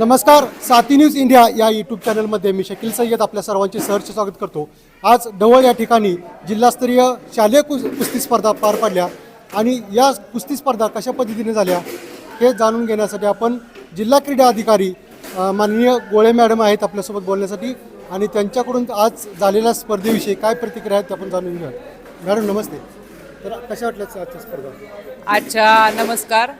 नमस्कार साती news India या यूट्यूब चॅनलमध्ये मी शकील सय्यद आपल्या सर्वांचे सहर्ष स्वागत करतो. आज ढवळ या ठिकाणी जिल्हास्तरीय शालेय कुस कुस्ती स्पर्धा पार पडल्या आणि या कुस्ती स्पर्धा कशा पद्धतीने झाल्या हे जाणून घेण्यासाठी आपण जिल्हा क्रीडा अधिकारी माननीय गोळे मॅडम आहेत आपल्यासोबत बोलण्यासाठी आणि त्यांच्याकडून आज झालेल्या स्पर्धेविषयी काय प्रतिक्रिया आहेत ते आपण जाणून घेऊया. मॅडम नमस्ते. तर कशा वाटल्या आजच्या स्पर्धा? अच्छा नमस्कार.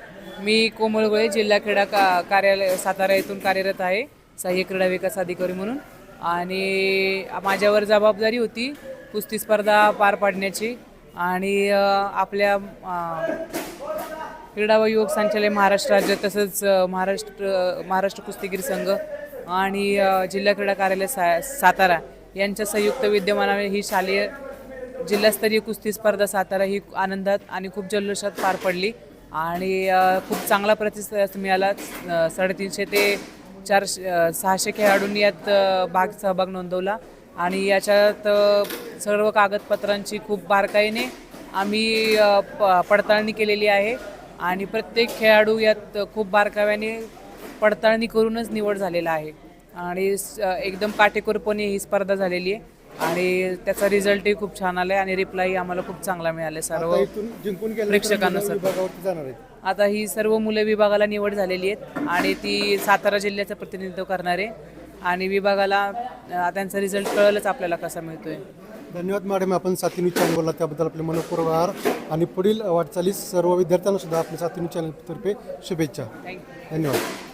मी कोमल गोळे जिल्हा क्रीडा का कार्यालय सातारा येथून कार्यरत आहे. सहाय्य क्रीडा विकास अधिकारी म्हणून. आणि माझ्यावर जबाबदारी होती कुस्ती स्पर्धा पार पाडण्याची. आणि आपल्या क्रीडा व युवक संचालय महाराष्ट्र राज्य तसंच महाराष्ट्र महाराष्ट्र कुस्तीगीर संघ आणि जिल्हा क्रीडा कार्यालय सा सातारा यांच्या संयुक्त विद्यमानाने ही शालेय जिल्हास्तरीय कुस्ती स्पर्धा सातारा ही आनंदात आणि खूप जल्लोषात पार पडली. आणि खूप चांगला प्रतिसाद मिळाला. साडेतीनशे ते चारशे सहाशे खेळाडूंनी यात भाग सहभाग नोंदवला. आणि याच्यात सर्व कागदपत्रांची खूप बारकाईने आम्ही प पडताळणी केलेली आहे. आणि प्रत्येक खेळाडू यात खूप बारकाव्याने पडताळणी करूनच निवड झालेला आहे. आणि स- एकदम काटेकोरपणे ही स्पर्धा झालेली आहे. आणि त्याचा रिझल्टही खूप छान आला आहे आणि रिप्लाय आम्हाला खूप चांगला मिळाला सर्व आता इथून जिंकून गेल्यानंतर प्रेक्षकांनुसार. विभागावरती जाणार आहेत. आता ही सर्व मुलं विभागाला निवड झालेली आहेत आणि ती सातारा जिल्ह्याचं प्रतिनिधित्व करणार आहे आणि विभागाला अ, त्यांचा रिझल्ट कळलंच आपल्याला कसा मिळतोय. धन्यवाद मॅडम आपण न्यूज चॅनल बोलला त्याबद्दल आपले मनपूर्वक आभार आणि पुढील वाटचालीस सर्व विद्यार्थ्यांना सुद्धा आपल्या साती न्यूज चॅनलतर्फे शुभेच्छा. थँक्यू धन्यवाद.